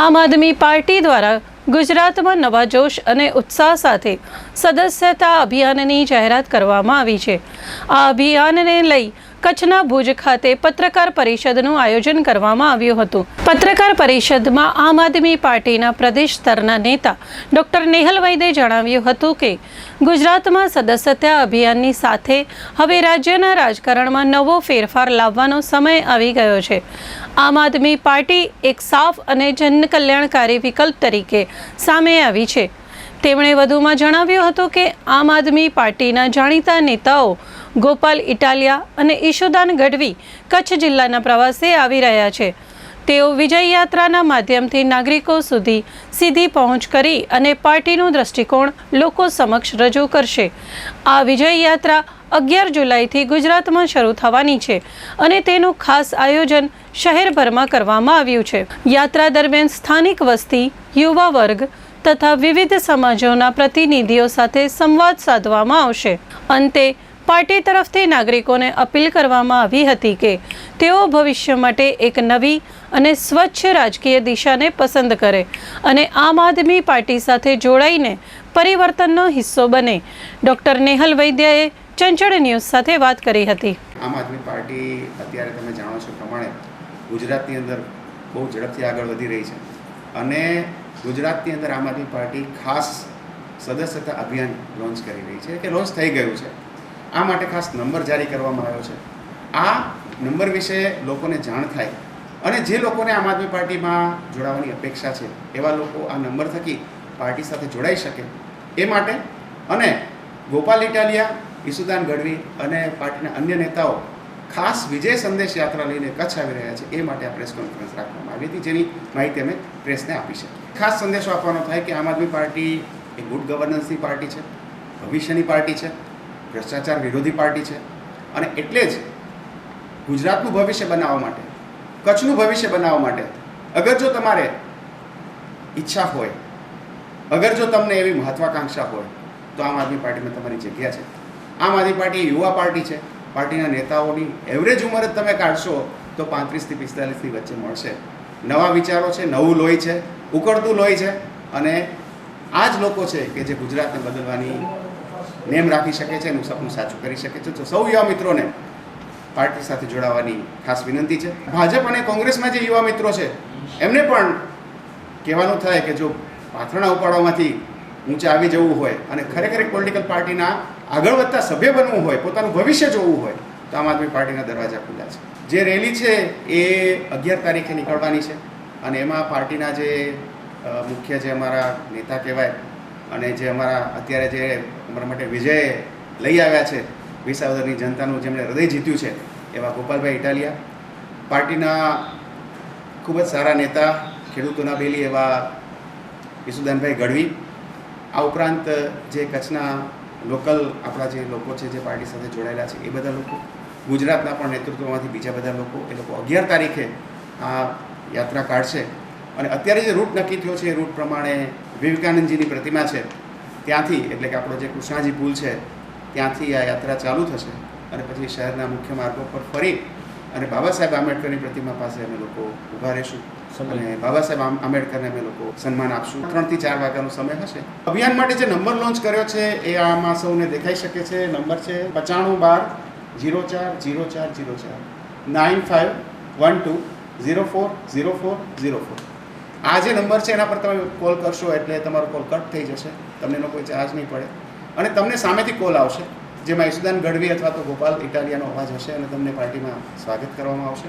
આમ આદમી પાર્ટી દ્વારા ગુજરાતમાં નવા જોશ અને ઉત્સાહ સાથે સદસ્યતા અભિયાનની જાહેરાત કરવામાં આવી છે. આ અભિયાનને લઈ કચ્છના ભુજ ખાતે પત્રકાર પરિષદનું આયોજન કરવામાં આવ્યું હતું. પત્રકાર પરિષદમાં આમ આદમી પાર્ટીના પ્રદેશ સ્તરના નેતા ડોક્ટર નેહલ વૈદે જણાવ્યું હતું કે, ગુજરાતમાં સદસ્યતા અભિયાનની સાથે હવે રાજ્યના રાજકારણમાં નવો ફેરફાર લાવવાનો સમય આવી ગયો છે. આમ આદમી પાર્ટી એક સાફ અને જનકલ્યાણકારી વિકલ્પ તરીકે સામે આવી છે. તેમણે વધુમાં જણાવ્યું હતું કે આમ આદમી પાર્ટીના જાણીતા નેતાઓ ગોપાલ ઇટાલિયા અને ઈશુદાન ગઢવી કચ્છ જિલ્લાના પ્રવાસે આવી રહ્યા છે. તેઓ વિજય યાત્રાના માધ્યમથી નાગરિકો સુધી સીધી પહોંચ કરી અને પાર્ટીનું દ્રષ્ટિકોણ લોકો સમક્ષ રજૂ કરશે. આ વિજય યાત્રા અગિયાર જુલાઈથી ગુજરાતમાં શરૂ થવાની છે અને તેનું ખાસ આયોજન શહેરભરમાં કરવામાં આવ્યું છે. યાત્રા દરમિયાન સ્થાનિક વસ્તી, યુવા વર્ગ તથા વિવિધ સમાજોના પ્રતિનિધિઓ સાથે સંવાદ સાધવામાં આવશે. અંતે, પાર્ટી તરફથી નાગરિકોને અપીલ કરવામાં આવી હતી કે તેઓ ભવિષ્ય માટે એક નવી અને સ્વચ્છ રાજકીય દિશાને પસંદ કરે અને આમ આદમી પાર્ટી સાથે જોડાઈને પરિવર્તનનો હિસ્સો બને. ડૉક્ટર નેહલ વૈદ્યએ ચંચળ ન્યૂઝ સાથે વાત કરી હતી. આમ આદમી પાર્ટી, અત્યારે તમે જાણો છો પ્રમાણે ગુજરાતની અંદર બહુ ઝડપથી આગળ વધી રહી છે. અને ગુજરાતની અંદર આમ આદમી પાર્ટી ખાસ સદસ્યતા અભિયાન લોન્ચ કરી રહી છે કે લોન્ચ થઈ ગયું છે. આ માટે ખાસ નંબર જારી કરવામાં આવ્યો છે. આ નંબર વિશે લોકોને જાણ થાય અને જે લોકોને આમ આદમી પાર્ટીમાં જોડાવાની અપેક્ષા છે, એવા લોકો આ નંબર થકી પાર્ટી સાથે જોડાઈ શકે. એ માટે અને ગોપાલ ઇટાલિયા, ઈસુદાન ગઢવી અને પાર્ટીના અન્ય નેતાઓ ખાસ વિજય સંદેશ યાત્રા લઈને કચ્છ આવી રહ્યા છે, એ માટે આ પ્રેસ કોન્ફરન્સ રાખવામાં આવી હતી, જેની માહિતી અમે પ્રેસને આપી છે. ખાસ સંદેશો આપવાનો થાય કે આમ આદમી પાર્ટી એ ગુડ ગવર્નન્સની પાર્ટી છે, ભવિષ્યની પાર્ટી છે, ભ્રષ્ટાચાર વિરોધી પાર્ટી છે, અને એટલે જ ગુજરાતનું ભવિષ્ય બનાવવા માટે, કચ્છનું ભવિષ્ય બનાવવા માટે, અગર જો તમારે ઈચ્છા હોય, અગર જો તમને એવી મહત્વાકાંક્ષા હોય, તો આમ આદમી પાર્ટીમાં તમારી જગ્યા છે. આમ આદમી પાર્ટી યુવા પાર્ટી છે પાર્ટીના નેતાઓની એવરેજ ઉંમર જ તમે કાઢશો તો પાંત્રીસથી પિસ્તાલીસની વચ્ચે મળશે. નવા વિચારો છે, નવું લોહી છે, ઉકળતું લોહી છે અને આ જ લોકો છે કે જે ગુજરાતને બદલવાની નેમ રાખી શકે છે, એનું સપનું સાચું કરી શકે છે. તો સૌ યુવા મિત્રોને પાર્ટી સાથે જોડાવાની ખાસ વિનંતી છે. ભાજપ અને કોંગ્રેસમાં જે યુવા મિત્રો છે, એમને પણ કહેવાનું થાય કે જો પાથરણા ઉપાડવામાંથી ઊંચા આવી જવું હોય અને ખરેખર એક પોલિટિકલ પાર્ટીના આગળ વધતા સભ્ય બનવું હોય, પોતાનું ભવિષ્ય જોવું હોય, તો આમ આદમી પાર્ટીના દરવાજા ખુલ્લા છે. જે રેલી છે એ અગિયાર તારીખે નીકળવાની છે અને એમાં પાર્ટીના જે મુખ્ય જે અમારા નેતા કહેવાય અને જે અમારા અત્યારે જે અમારા માટે વિજય લઈ આવ્યા છે, વિસાવદરની જનતાનું જેમણે હૃદય જીત્યું છે, એવા ગોપાલભાઈ ઇટાલિયા, પાર્ટીના ખૂબ જ સારા નેતા ખેડૂતોના બેલી એવા ઈસુદાનભાઈ ગઢવી આ ઉપરાંત જે કચ્છના લોકલ આપણા જે લોકો છે, જે પાર્ટી સાથે જોડાયેલા છે, એ બધા લોકો, ગુજરાતના પણ નેતૃત્વમાંથી બીજા બધા લોકો, એ લોકો અગિયાર તારીખે આ યાત્રા કાઢશે. અને અત્યારે જે રૂટ નક્કી થયો છે, એ રૂટ પ્રમાણે વિવેકાનંદજીની પ્રતિમા છે, ત્યાંથી, એટલે કે આપણો જે કૃષ્ણાજી પુલ છે, ત્યાંથી આ યાત્રા ચાલુ થશે. અને પછી શહેરના મુખ્ય માર્ગો પર ફરી અને બાબા સાહેબ આંબેડકરની પ્રતિમા પાસે અમે લોકો ઊભા રહીશું. અને બાબા સાહેબ આંબેડકરને અમે લોકો સન્માન આપશું. ત્રણથી ચાર વાગ્યાનો સમય હશે. અભિયાન માટે જે નંબર લોન્ચ કર્યો છે, એ આમાં સૌને દેખાઈ શકે છે. નંબર છે પચાણું બાર જીરો ચાર જીરો ચાર જીરો ચાર. Nine five one two zero four zero four zero four. આ જે નંબર છે, એના પર તમે કોલ કરશો એટલે તમારો કોલ કટ થઈ જશે. તમને એનો કોઈ ચાર્જ નહીં પડે. અને તમને સામેથી કોલ આવશે, જેમાં ઈસુદાન ગઢવી અથવા તો ગોપાલ ઇટાલિયાનો અવાજ હશે અને તમને પાર્ટીમાં સ્વાગત કરવામાં આવશે.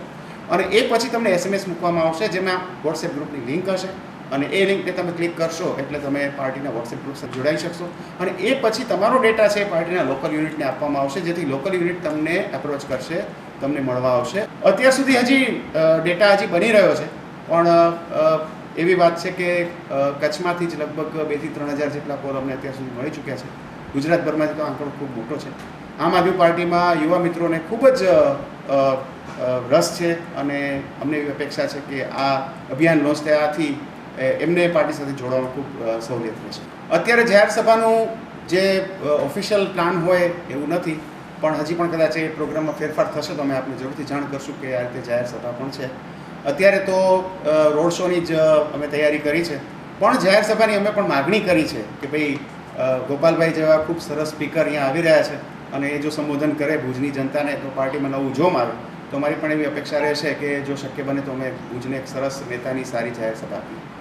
અને એ પછી તમને એસએમએસ મૂકવામાં આવશે, જેમાં વોટ્સએપ ગ્રુપની લિંક હશે. અને એ લિંકને તમે ક્લિક કરશો, એટલે તમે પાર્ટીના વોટ્સએપ ગ્રુપ સાથે જોડાઈ શકશો. અને એ પછી તમારો ડેટા છે પાર્ટીના લોકલ યુનિટને આપવામાં આવશે, જેથી લોકલ યુનિટ તમને એપ્રોચ કરશે, તમને મળવા આવશે. અત્યાર સુધી હજી ડેટા હજી બની રહ્યો છે. પણ એવી વાત છે કે કચ્છમાંથી જ લગભગ બેથી ત્રણ હજાર જેટલા કોલ અમને અત્યાર સુધી મળી ચૂક્યા છે. ગુજરાતભરમાંથી તો આંકડો ખૂબ મોટો છે. આમ આદમી પાર્ટીમાં યુવા મિત્રોને ખૂબ જ રસ છે અને અમને એવી અપેક્ષા છે કે આ અભિયાન લોન્ચ થયાથી એમને પાર્ટી સાથે જોડવામાં ખૂબ સહુલિયત રહેશે અત્યારે જાહેર સભાનું જે ઓફિશિયલ પ્લાન હોય એવું નથી, પણ હજી પણ કદાચ એ પ્રોગ્રામમાં ફેરફાર થશે તો અમે આપને જરૂરથી જાણ કરશું કે આ રીતે જાહેર સભા પણ છે. અત્યારે તો રોડ શોની જ અમે તૈયારી કરી છે. પણ જાહેર સભાની અમે પણ માગણી કરી છે કે ભાઈ ગોપાલભાઈ જેવા ખૂબ સરસ સ્પીકર અહીંયા આવી રહ્યા છે. અને એ જો સંબોધન કરે ભુજની જનતાને, તો પાર્ટીમાં નવું જો મારે, તો મારી પણ એવી અપેક્ષા રહેશે કે જો શક્ય બને તો અમે ભુજને એક સરસ નેતાની સારી જાહેર સભા આપીએ.